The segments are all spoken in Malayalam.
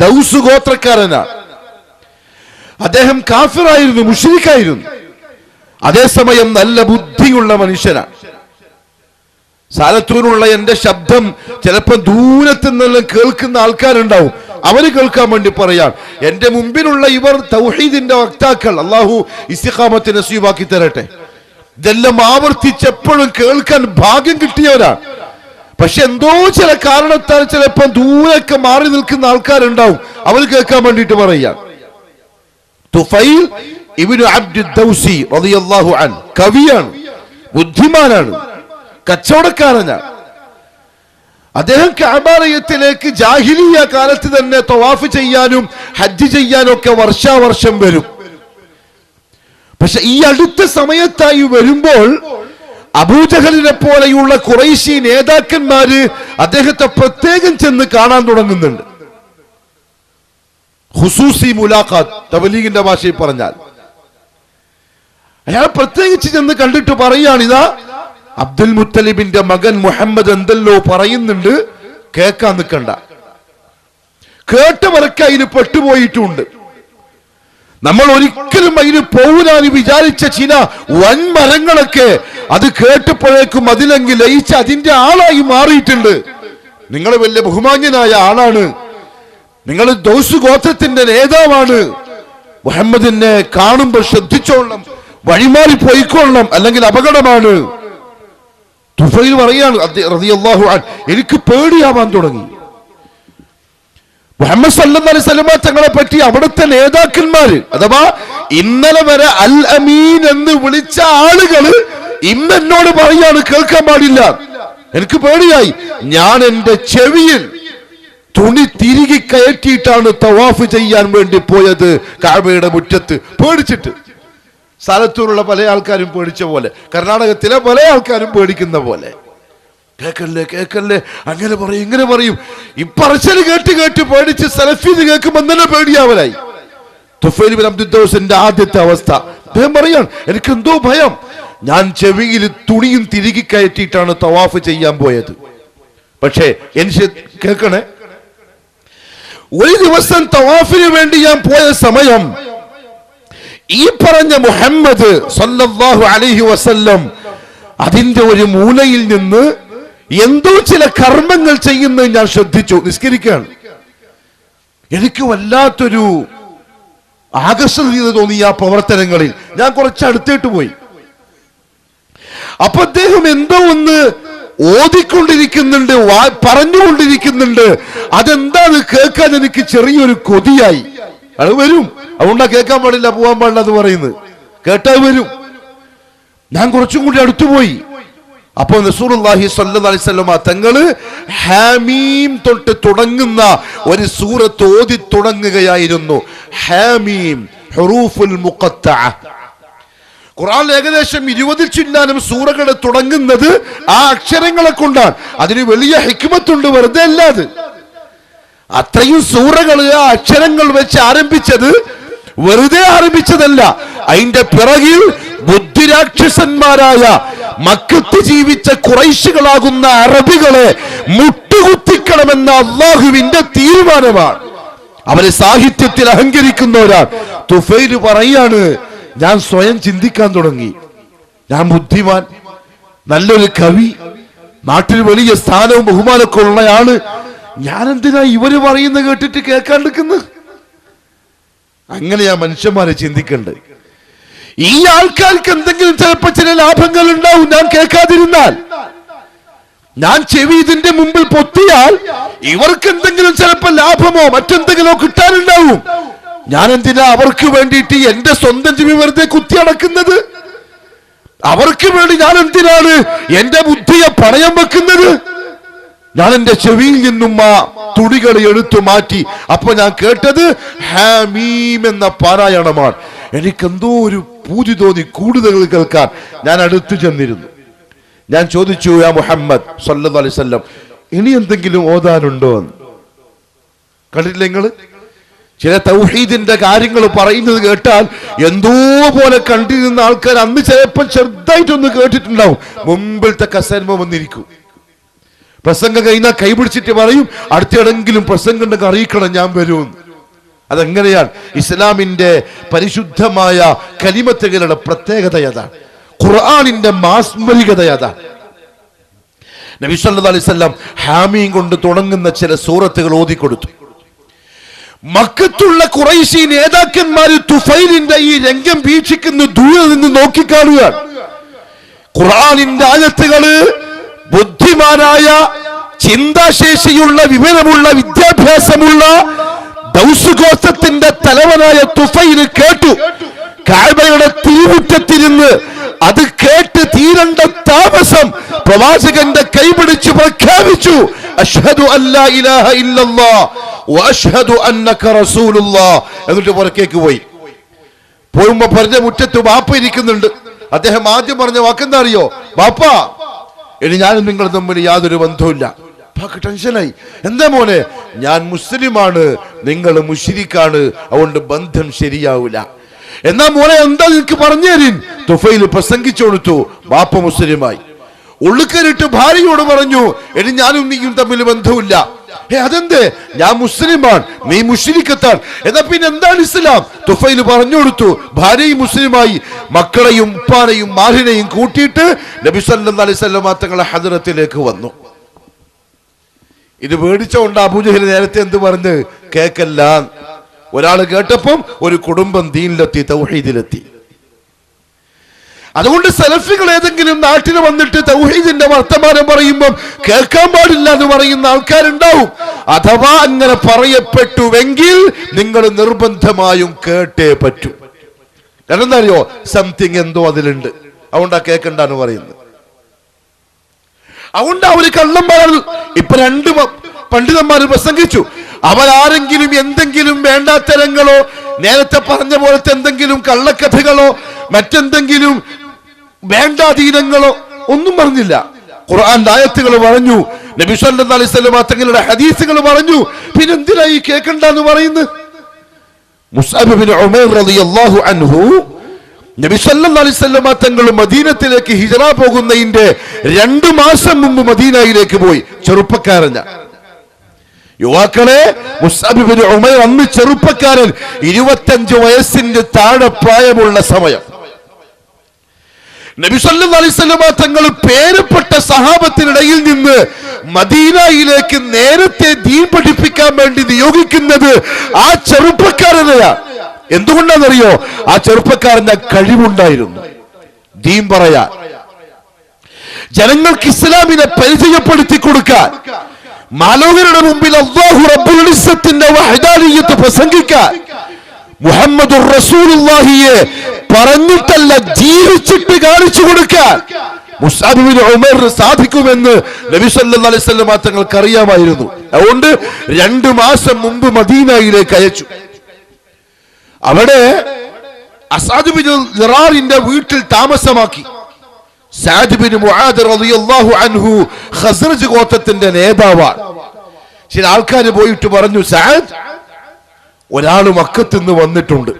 ദൗസ് ഗോത്രക്കാരനാണ് അദ്ദേഹം കാഫിറായിരുന്നു മുഷ്രിക്കായിരുന്നു. അതേസമയം നല്ല ബുദ്ധിയുള്ള മനുഷ്യനാണ് സാലത്തൂനുള്ള എന്റെ ശബ്ദം ചിലപ്പോൾ ദൂരത്ത് നിന്നെല്ലാം കേൾക്കുന്ന ആൾക്കാരുണ്ടാവും. അവർ കേൾക്കാൻ വേണ്ടി പറയാം. എന്റെ മുമ്പിലുള്ള ഇവർ തൗഹീദിന്റെ വക്താക്കൾ. അള്ളാഹു ഇസ്തിഖാമത്തെ നസീബാക്കി തരട്ടെ. ഇതെല്ലാം ആവർത്തിച്ചെപ്പോഴും കേൾക്കാൻ ഭാഗ്യം കിട്ടിയവരാണ് പക്ഷെ എന്തോ ചില കാരണത്താൽ ചിലപ്പോൾ ദൂരൊക്കെ മാറി നിൽക്കുന്ന ആൾക്കാരുണ്ടാവും. അവർ കേൾക്കാൻ വേണ്ടിട്ട് പറയാം തുഫൈൽ ഇബ്നു അബ്ദു ദൗസി റളിയല്ലാഹു അൻ കവിയാണ് ബുദ്ധിമാനാണ് കച്ചവടക്കാരനാണ്. അദ്ദേഹം കാബാലയത്തിലേക്ക് ജാഹിലിയ കാലത്ത് തന്നെ തവാഫ് ചെയ്യാനും ഹജ്ജ് ചെയ്യാനും ഒക്കെ വർഷാവർഷം വരും. പക്ഷെ ഈ അടുത്ത സമയത്തായി വരുമ്പോൾ അബൂജഹലിനെ പോലെയുള്ള കുറേശി നേതാക്കന്മാര് അദ്ദേഹത്തെ പ്രത്യേകം ചെന്ന് കാണാൻ തുടങ്ങുന്നുണ്ട്. ഹുസൂസി മുലാഖാത്ത് തബലീഗിന്റെ ഭാഷയിൽ പറഞ്ഞാൽ. അയാൾ പ്രത്യേകിച്ച് ചെന്ന് കണ്ടിട്ട് പറയുകയാണിതാ അബ്ദുൽ മുത്തലിബിന്റെ മകൻ മുഹമ്മദ് എന്തല്ലോ പറയുന്നുണ്ട് കേൾക്കാൻ നിൽക്കണ്ട. കേട്ടവരൊക്കെ അതിന് പെട്ടുപോയിട്ടുണ്ട്. നമ്മൾ ഒരിക്കലും അതിന് പോകാൻ വിചാരിച്ച ചില വൻമരങ്ങളൊക്കെ അത് കേട്ടപ്പോഴേക്കും അതിലെങ്കിൽ ലയിച്ച് അതിന്റെ ആളായി മാറിയിട്ടുണ്ട്. നിങ്ങൾ വലിയ ബഹുമാന്യനായ ആളാണ്. നിങ്ങൾ ദോസ് ഗോത്രത്തിന്റെ നേതാവാണ്. മുഹമ്മദിനെ കാണുമ്പോൾ ശ്രദ്ധിച്ചോളണം വഴിമാറി പോയിക്കൊള്ളണം അല്ലെങ്കിൽ അപകടമാണ്. തുഫയിൽ പറയാണ് എനിക്ക് പേടിയാവാൻ തുടങ്ങി. മുഹമ്മദ് സല്ലല്ലാഹു അലൈഹി തങ്ങളെ പറ്റി അവിടുത്തെ നേതാക്കന്മാര് അഥവാ ഇന്നലെ വരെ അൽ അമീൻ എന്ന് വിളിച്ച ആളുകൾ ഇന്ന് എന്നോട് പറയാണ് കേൾക്കാൻ പാടില്ല. എനിക്ക് പേടിയായി. ഞാൻ എന്റെ ചെവിയിൽ തുണി തിരികെ കയറ്റിയിട്ടാണ് തവാഫ് ചെയ്യാൻ വേണ്ടി പോയത് കാബയുടെ മുറ്റത്ത്. പേടിച്ചിട്ട്. സ്ഥലത്തൂരുള്ള പല ആൾക്കാരും പേടിച്ച പോലെ. കർണാടകത്തിലെ പല ആൾക്കാരും പേടിക്കുന്ന പോലെ. കേക്കല്ലേ കേക്കല്ലേ? അങ്ങനെ പറയും ഇങ്ങനെ പറയും. ഇപ്പറച്ചൽ പറച്ചൽ കേട്ട് കേട്ട് പേടിച്ച് സലഫീത് കേൾക്കുമ്പോൾ തന്നെ പേടിയാവലായി. തുഫൈൽ അബ്ദുദ്ദൗസിന്റെ ആദ്യത്തെ അവസ്ഥ. അദ്ദേഹം പറയാൻ എനിക്ക് എന്തോ ഭയം. ഞാൻ ചെവിയിൽ തുണിയും തിരികെ കയറ്റിയിട്ടാണ് തവാഫ് ചെയ്യാൻ പോയത്. പക്ഷേ എനിക്ക് കേൾക്കണേ. ഒരു ദിവസം തവാഫിന് വേണ്ടി ഞാൻ പോയ സമയം ഈ പറഞ്ഞ മുഹമ്മദ് സല്ലല്ലാഹു അലൈഹി വസല്ലം അതിന്റെ ഒരു മൂലയിൽ നിന്ന് എന്തോ ചില കർമ്മങ്ങൾ ചെയ്യുന്നത് ഞാൻ ശ്രദ്ധിച്ചു നിസ്കരിക്കുകയാണ്. എനിക്ക് വല്ലാത്തൊരു ആകർഷണീയത തോന്നി ആ പ്രവർത്തനങ്ങളിൽ. ഞാൻ കുറച്ച് അടുത്തേട്ട് പോയി. അപ്പൊ അദ്ദേഹം എന്തോ ഒന്ന് ഓതിക്കൊണ്ടിരിക്കുന്നുണ്ട് പറഞ്ഞുകൊണ്ടിരിക്കുന്നുണ്ട്. അതെന്താണ് കേൾക്കാൻ എനിക്ക് ചെറിയൊരു കൊതിയായി. അത് വരും. അതുകൊണ്ടാ കേൾക്കാൻ പാടില്ല പോകാൻ പാടില്ല എന്ന് പറയുന്നത്. കേട്ടാൽ വരും. ഞാൻ കുറച്ചും കൂടി അടുത്തുപോയി. അപ്പോൾ നസൂറുല്ലാഹി അലൈഹി വസല്ലമ തങ്ങൾ ഹാമീം തൊട്ട് തുടങ്ങുന്ന ഒരു സൂറത്ത് ഓതി തുടങ്ങുകയായിരുന്നു. ഹാമീം ഹുറൂഫുൽ മുഖത്ത ഖുറാൻ ഏകദേശം ഇരുപതിൽ ചില്ലാനും സൂറകൾ തുടങ്ങുന്നത് ആ അക്ഷരങ്ങളെ കൊണ്ടാണ്. അതിന് വലിയ ഹിക്മത്തുണ്ട് വെറുതെ അല്ലാതെ. അത്രയും സൂറകൾ ആ അക്ഷരങ്ങൾ വെച്ച് ആരംഭിച്ചത് വെറുതെ ആരംഭിച്ചതല്ല. അതിന്റെ പിറകിൽ ബുദ്ധിരാക്ഷസന്മാരായ മക്കത്ത് ജീവിച്ച കുറൈശികളാകുന്ന അറബികളെ മുട്ടുകുത്തിക്കണമെന്ന അള്ളാഹുവിന്റെ തീരുമാനമാണ്. അവരെ സാഹിത്യത്തിൽ അഹങ്കരിക്കുന്നവരാണ്. തുഫൈൽ പറയാണ് ഞാൻ സ്വയം ചിന്തിക്കാൻ തുടങ്ങി. ഞാൻ ബുദ്ധിമാൻ നല്ലൊരു കവി നാട്ടിൽ വലിയ സ്ഥാനവും ബഹുമാനമൊക്കെ ഉള്ളയാണ് ഞാൻ എന്തിനാ ഇവർ പറയുന്ന കേട്ടിട്ട് കേൾക്കാണ്ടിരിക്കുന്നത്? അങ്ങനെ ഞാൻ മനുഷ്യന്മാരെ ചിന്തിക്കണ്ട്. ഈ ആൾക്കാർക്ക് എന്തെങ്കിലും ചിലപ്പോ ചില ലാഭങ്ങൾ ഉണ്ടാവും ഞാൻ കേൾക്കാതിരുന്നാൽ. ഞാൻ ചെവി ഇതിന്റെ മുമ്പിൽ പൊത്തിയാൽ ഇവർക്ക് എന്തെങ്കിലും ചിലപ്പോ ലാഭമോ മറ്റെന്തെങ്കിലോ കിട്ടാനുണ്ടാവും. ഞാൻ എന്തിനാ അവർക്ക് വേണ്ടിയിട്ട് എന്റെ സ്വന്തം ചെവി വെറുതെ കുത്തി അടക്കുന്നത്? അവർക്ക് വേണ്ടി ഞാൻ എന്തിനാണ് എന്റെ ബുദ്ധിയെ പണയം വെക്കുന്നത്? ഞാൻ എന്റെ ചെവിയിൽ നിന്നും ആ തുടികൾ എടുത്തു മാറ്റി. അപ്പൊ ഞാൻ കേട്ടത് ഹാമീം എന്ന പാരായണമാണ്. എനിക്കെന്തോ ഒരു പൂതി തോന്നി കൂടുതൽ കേൾക്കാൻ ഞാൻ അടുത്തു ചെന്നിരുന്നു. ഞാൻ ചോദിച്ചു യാ മുഹമ്മദ് സല്ലു അലൈവല്ലം ഇനി എന്തെങ്കിലും ഓതാനുണ്ടോ എന്ന്? നിങ്ങൾ? ചില തൗഹീദിന്റെ കാര്യങ്ങൾ പറയുന്നത് കേട്ടാൽ എന്തോ പോലെ കണ്ടിരുന്ന ആൾക്കാർ അന്ന് ചിലപ്പോൾ ചെറുതായിട്ടൊന്ന് കേട്ടിട്ടുണ്ടാവും. മുമ്പിലത്തെ കസേരമ വന്നിരിക്കും. പ്രസംഗം കഴിഞ്ഞാൽ കൈപിടിച്ചിട്ട് പറയും അടുത്തിടെങ്കിലും പ്രസംഗം ഉണ്ടെങ്കിൽ അറിയിക്കണം ഞാൻ വരും അതെങ്ങനെയാണ്? ഇസ്ലാമിന്റെ പരിശുദ്ധമായ കലിമത്തുകളുടെ പ്രത്യേകത അതാണ് ഖുർആാനിന്റെ മാസ്മരികത അതാണ് നബി സല്ലല്ലാഹു അലൈഹി വസല്ലം ഹാമീം കൊണ്ട് തുടങ്ങുന്ന ചില സൂറത്തുകൾ ഓതിക്കൊടുത്തു. മക്കത്തുള്ള കുറൈശി നേതാക്കന്മാർ തുഫൈലിന്റെ ഈ രംഗം വീക്ഷിക്കുന്ന ദൂരെ നിന്ന് നോക്കിക്കാണുകയാണ്. ഖുർആനിന്റെ ആയത്തുകൾ ബുദ്ധിമാനായ ചിന്താശേഷിയുള്ള വിവരമുള്ള വിദ്യാഭ്യാസമുള്ള ഗോത്രത്തിന്റെ തലവനായ തുഫൈന് കേട്ടു. കാഴ്ബയുടെ തീമുറ്റത്തിരുന്ന് അത് കേട്ട് തീരണ്ട താമസം പ്രവാചകന്റെ കൈപിടിച്ച് പ്രഖ്യാപിച്ചു. അഷ്ഹദു അല്ലാ ഇലാഹ ഇല്ലല്ലാ വഅഷ്ഹദു അന്നക റസൂലുള്ളാ എന്നിട്ട് പുറക്കേക്ക് പോയി. പോകുമ്പോ പറഞ്ഞ മുറ്റത്ത് ബാപ്പ ഇരിക്കുന്നുണ്ട്. അദ്ദേഹം ആദ്യം പറഞ്ഞ വാക്കെന്താ അറിയോ? ബാപ്പ ഇനി ഞാനും നിങ്ങൾ തമ്മിൽ യാതൊരു ബന്ധവുമില്ല. ബാപ്പക്ക് ടെൻഷനായി. എന്താ മോനെ? ഞാൻ മുസ്ലിമാണ് നിങ്ങൾ മുഷിരിക്കാണ് അതുകൊണ്ട് ബന്ധം ശരിയാവൂല. എന്നാ മോനെ എന്താ നിനക്ക് പറഞ്ഞു തുഫയിൽ പ്രസംഗിച്ചു കൊടുത്തു ബാപ്പ മുസ്ലിമായി. ഉള്ളുക്കരിട്ട് ഭാര്യയോട് പറഞ്ഞു എടി ഞാനും നീയും തമ്മിൽ ബന്ധമില്ല ഏ അതെന്തേ? ഞാൻ മുസ്ലിമാണ് നീ മുസ്ലിക്കത്താൻ എന്നാ പിന്നെ എന്താണ് ഇസ്ലാം? തുഫയിൽ പറഞ്ഞു കൊടുത്തു ഭാര്യയും മുസ്ലിമായി മക്കളെയും ഉപ്പാനെയും മാഹിനെയും കൂട്ടിയിട്ട് നബി അലൈസ് അലൈഹി വസല്ലം തങ്ങളെ ഹദറത്തിലേക്ക് വന്നു. ഇത് മേടിച്ചോണ്ട് അബൂജഹൽ നേരത്തെ എന്ത് പറഞ്ഞ്? കേക്കല്ല. ഒരാൾ കേട്ടപ്പം ഒരു കുടുംബം ദീനിലെത്തി തൗഹീദിലെത്തി. അതുകൊണ്ട് സെലഫികൾ ഏതെങ്കിലും നാട്ടിൽ വന്നിട്ട് തൗഹീദിന്റെ വർത്തമാനം പറയുമ്പോൾ കേൾക്കാൻ പാടില്ല എന്ന് പറയുന്ന ആൾക്കാരുണ്ടാവും. അഥവാ അങ്ങനെ പറയപ്പെട്ടുവെങ്കിൽ നിങ്ങൾ നിർബന്ധമായും കേട്ടേ പറ്റൂ. കാരണം എന്താ അറിയോ സംതിങ് എന്തോ അതിലുണ്ട്. അതുകൊണ്ടാ കേൾക്കണ്ടെന്ന് പറയുന്നത്. അതുകൊണ്ട് അവർ കള്ളം പറഞ്ഞു ഇപ്പൊ രണ്ട് പണ്ഡിതന്മാർ പ്രസംഗിച്ചു. അവരാരെങ്കിലും എന്തെങ്കിലും വേണ്ടാത്തരങ്ങളോ നേരത്തെ പറഞ്ഞ പോലത്തെ എന്തെങ്കിലും കള്ളക്കഥകളോ മറ്റെന്തെങ്കിലും വേണ്ടാധീനങ്ങളോ ഒന്നും പറഞ്ഞില്ല. ഖുർആൻ ആയത്തുകൾ പറഞ്ഞു നബി സല്ലല്ലാഹു അലൈഹി തങ്ങളുടെ ഹദീസുകൾ പറഞ്ഞു. പിന്നെ എന്തിനാ ഈ കേൾക്കണ്ടെന്ന് പറയുന്നത്? മുസ്അബ് ബിൻ ഉമൈർ റളിയല്ലാഹു അൻഹു നബി സല്ലല്ലാഹു അലൈഹി വസല്ലം തങ്ങൾ മദീനത്തിലേക്ക് ഹിജറ പോകുന്നതിന്റെ രണ്ടു മാസം മുമ്പ് മദീനയിലേക്ക് പോയി. ചെറുപ്പക്കാരൻ യുവാക്കളെ അന്ന് ചെറുപ്പക്കാരൻ ഇരുപത്തഞ്ച് വയസ്സിന്റെ താഴെ പ്രായമുള്ള സമയം. നബി സല്ലല്ലാഹു അലൈഹി വസല്ലം തങ്ങൾ പേരപ്പെട്ട സഹാബത്തിനിടയിൽ നിന്ന് മദീനയിലേക്ക് നേരത്തെ ദീൻ പഠിപ്പിക്കാൻ വേണ്ടി നിയോഗിക്കുന്നത് ആ ചെറുപ്പക്കാരനെയാണ് എന്തുകൊണ്ടാണെന്നറിയോ? ആ ചെറുപ്പക്കാരന്റെ കഴിവുണ്ടായിരുന്നു. ദീൻ പറയാ ജനങ്ങൾക്ക് ഇസ്ലാമിനെ പരിചയപ്പെടുത്തി കൊടുക്കാൻ മാലോകരുടെ മുമ്പിൽ അള്ളാഹു റബ്ബുൽ വഹദാനീയത്ത് പ്രസംഗിക്കാൻ മുഹമ്മദ് റസൂലുള്ളാഹിയെ പറഞ്ഞിട്ടല്ല ജീവിച്ചിട്ട് കാണിച്ചു കൊടുക്കാൻ മുസാബിബിൻ ഉമർ സാധിക്കുമെന്ന് നബി സല്ലല്ലാഹു അലൈഹി വസല്ലം അറിയാമായിരുന്നു. അതുകൊണ്ട് രണ്ടു മാസം മുമ്പ് മദീനയിലേക്ക് അയച്ചു. അവിടെ അസാദുബിന്റെ വീട്ടിൽ താമസമാക്കി. അൻഹു ഖസ്റജ് ഗോത്രത്തിന്റെ നേതാവാണ്. ചില ആൾക്കാർ പോയിട്ട് പറഞ്ഞു സാദ് ഒരാൾ മക്കത്ത് നിന്ന് വന്നിട്ടുണ്ട്.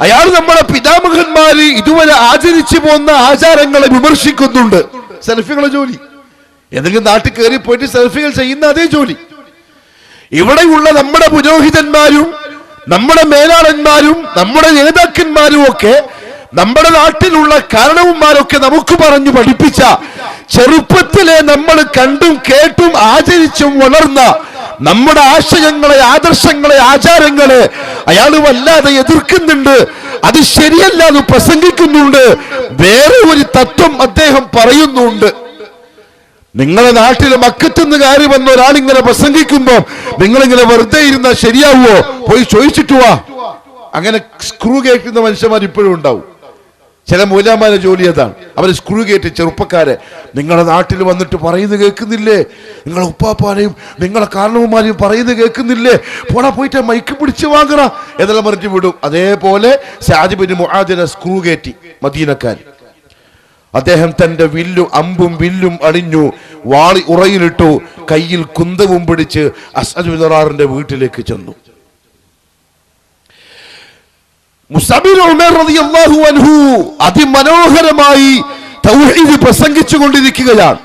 അയാൾ നമ്മുടെ പിതാമഹന്മാര് ഇതുവരെ ആചരിച്ചു പോന്ന ആചാരങ്ങളെ വിമർശിക്കുന്നുണ്ട്. സെൽഫികളെ ജോലി. ഏതെങ്കിലും നാട്ടിൽ കയറി പോയിട്ട് സെൽഫികൾ ചെയ്യുന്ന അതേ ജോലി. ഇവിടെയുള്ള നമ്മുടെ പുരോഹിതന്മാരും നമ്മുടെ മേലാളന്മാരും നമ്മുടെ നേതാക്കന്മാരും ഒക്കെ നമ്മുടെ നാട്ടിലുള്ള കാരണവന്മാരൊക്കെ നമുക്ക് പറഞ്ഞു പഠിപ്പിച്ച ചെറുപ്പത്തിലെ നമ്മൾ കണ്ടും കേട്ടും ആചരിച്ചും വളർന്ന നമ്മുടെ ആശയങ്ങളെ ആദർശങ്ങളെ ആചാരങ്ങളെ അയാൾ വല്ലാതെ എതിർക്കുന്നുണ്ട്. അത് ശരിയല്ല അത് പ്രസംഗിക്കുന്നുണ്ട്. വേറെ ഒരു തത്വം അദ്ദേഹം പറയുന്നുണ്ട്. നിങ്ങളെ നാട്ടിലെ മക്കത്തുനിന്ന് കയറി വന്ന ഒരാൾ ഇങ്ങനെ പ്രസംഗിക്കുമ്പോ നിങ്ങളിങ്ങനെ വെറുതെ ഇരുന്ന ശരിയാവുമോ പോയി ചോദിച്ചിട്ട് അങ്ങനെ സ്ക്രൂ കേൾക്കുന്ന മനുഷ്യന്മാർ ഇപ്പോഴും ഉണ്ടാവും. ചില മൂലാമാരെ ജോലി അതാണ്. അവർ സ്ക്രൂ കയറ്റി ചെറുപ്പക്കാരെ നിങ്ങളുടെ നാട്ടിൽ വന്നിട്ട് പറയുന്നത് കേൾക്കുന്നില്ലേ? നിങ്ങളെ ഉപ്പാപ്പാനെയും നിങ്ങളെ കാരണവന്മാരെയും പറയുന്നത് കേൾക്കുന്നില്ലേ? പോടാ പോയിട്ട് മൈക്ക് പിടിച്ച് വാങ്ങണ. എന്നെല്ലാം പറഞ്ഞിട്ട് വിടും. അതേപോലെ സാജിബിന് മുഹാദിനെ സ്ക്രൂ കയറ്റി മദീനക്കാർ അദ്ദേഹം തന്റെ വില്ലും അമ്പും വില്ലും അണിഞ്ഞു വാളി ഉറയിലിട്ടു കയ്യിൽ കുന്തവും പിടിച്ച് അസജുറാറിന്റെ വീട്ടിലേക്ക് ചെന്നു. അതിമനോഹരമായി പ്രസംഗിച്ചു കൊണ്ടിരിക്കുകയാണ്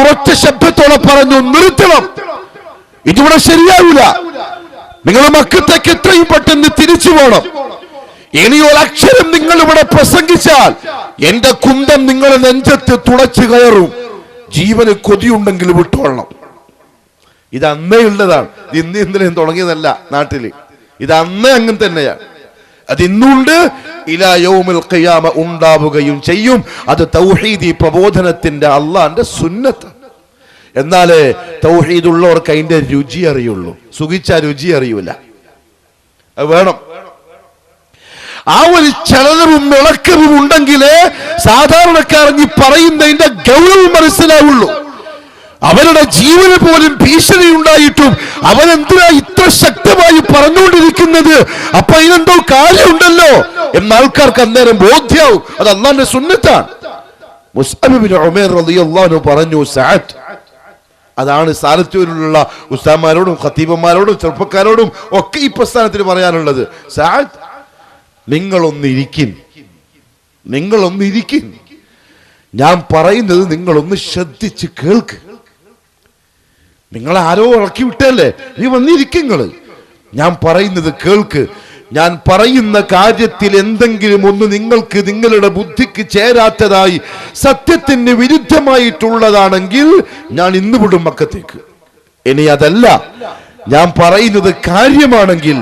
ഉറച്ച ശബ്ദത്തോടെ പറഞ്ഞു നിർത്തണം. ഇതിവിടെ ശരിയാവില്ല നിങ്ങൾ മക്കത്തേക്ക് എത്രയും പെട്ടെന്ന് തിരിച്ചു പോകണം ഇനി ഒരക്ഷരം നിങ്ങൾ ഇവിടെ പ്രസംഗിച്ചാൽ എന്റെ കുന്തം നിങ്ങൾ നെഞ്ചത്ത് തുളച്ചു കയറും. ജീവന് കൊതിയുണ്ടെങ്കിൽ വിട്ടോളണം. ഇത് അന്നേ ഉള്ളതാണ്. ഇന്ന് ഇന്നലെയും തുടങ്ങിയതല്ല നാട്ടിൽ. ഇത് അന്നേ അങ്ങനെ തന്നെയാണ്. അത് ഇന്നുണ്ട്. ഇലായോമിൽ കയ്യാമ ഉണ്ടാവുകയും ചെയ്യും. അത് തൗഹീദി പ്രബോധനത്തിന്റെ അള്ളാന്റെ സുന്നത്ത്. എന്നാലേ തൗഹീദുള്ളവർക്ക് അതിന്റെ രുചി അറിയുള്ളൂ. സുഖിച്ച രുചി അറിയൂല. അത് വേണം. ആ ഒരു ചലനവും വിളക്കവും ഉണ്ടെങ്കിലേ സാധാരണക്കാരൻ ഈ പറയുന്നതിന്റെ ഗൗരവം മനസ്സിലാവുള്ളൂ. അവരുടെ ജീവന് പോലും ഭീഷണി ഉണ്ടായിട്ടും അവനെന്തിനാ ഇത്ര ശക്തമായി പറഞ്ഞുകൊണ്ടിരിക്കുന്നത്? അപ്പൊ അതിനെന്തോ കാര്യമുണ്ടല്ലോ എന്ന ആൾക്കാർക്ക് അന്നേരം ബോധ്യാവും. അത് അന്നാന്റെ സുന്നത്താണ്. പറഞ്ഞു അതാണ് സാലത്തൂരിലുള്ള ഉസ്താമാരോടും ഖത്തീബന്മാരോടും ചെറുപ്പക്കാരോടും ഒക്കെ ഈ പ്രസ്ഥാനത്തിന് പറയാനുള്ളത്. സഅദ് നിങ്ങളൊന്നിരിക്കിൻ. നിങ്ങളൊന്നിരിക്കും ഞാൻ പറയുന്നത് നിങ്ങളൊന്ന് ശ്രദ്ധിച്ച് കേൾക്ക്. നിങ്ങൾ ആരോ ഇറക്കി വിട്ടല്ലേ? നീ വന്നിരിക്കുങ്ങൾ ഞാൻ പറയുന്നത് കേൾക്ക്. ഞാൻ പറയുന്ന കാര്യത്തിൽ എന്തെങ്കിലും ഒന്ന് നിങ്ങൾക്ക് നിങ്ങളുടെ ബുദ്ധിക്ക് ചേരാത്തതായി സത്യത്തിന് വിരുദ്ധമായിട്ടുള്ളതാണെങ്കിൽ ഞാൻ ഇന്ന് വിടും മക്കത്തേക്ക് ഇനി അതല്ല. ഞാൻ പറയുന്നത് കാര്യമാണെങ്കിൽ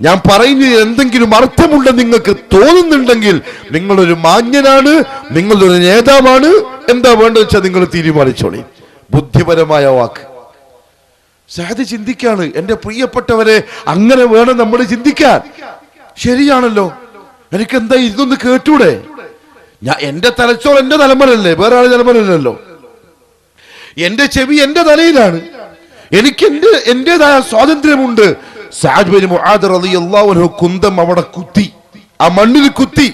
ഞാൻ പറയുന്ന എന്തെങ്കിലും അർത്ഥമുണ്ടെന്ന് നിങ്ങൾക്ക് തോന്നുന്നുണ്ടെങ്കിൽ നിങ്ങളൊരു മാന്യനാണ് നിങ്ങളൊരു നേതാവാണ്. എന്താ വേണ്ടത് വെച്ചാൽ നിങ്ങൾ തീരുമാനിച്ചോളി. ബുദ്ധിപരമായ വാക്ക്. സഹദ് ചിന്തിക്കാണ്. എന്റെ പ്രിയപ്പെട്ടവരെ അങ്ങനെ വേണം നമ്മൾ ചിന്തിക്കാൻ. ശരിയാണല്ലോ. എനിക്ക് എന്താ ഇതൊന്ന് കേട്ടൂടെ? ഞാൻ എന്റെ തലച്ചോർ എന്റെ തലമുറല്ലേ വേറെ ആളെ തലമുറല്ലല്ലോ എന്റെ ചെവി എന്റെ തലയിലാണ്. എനിക്ക് എന്റെ എന്റേതായ സ്വാതന്ത്ര്യമുണ്ട്. സഅദ് ബിൻ മുആദ് റളിയല്ലാഹു അൻഹു കുന്തം അവിടെ കുത്തി. ആ മണ്ണിൽ കുത്തി.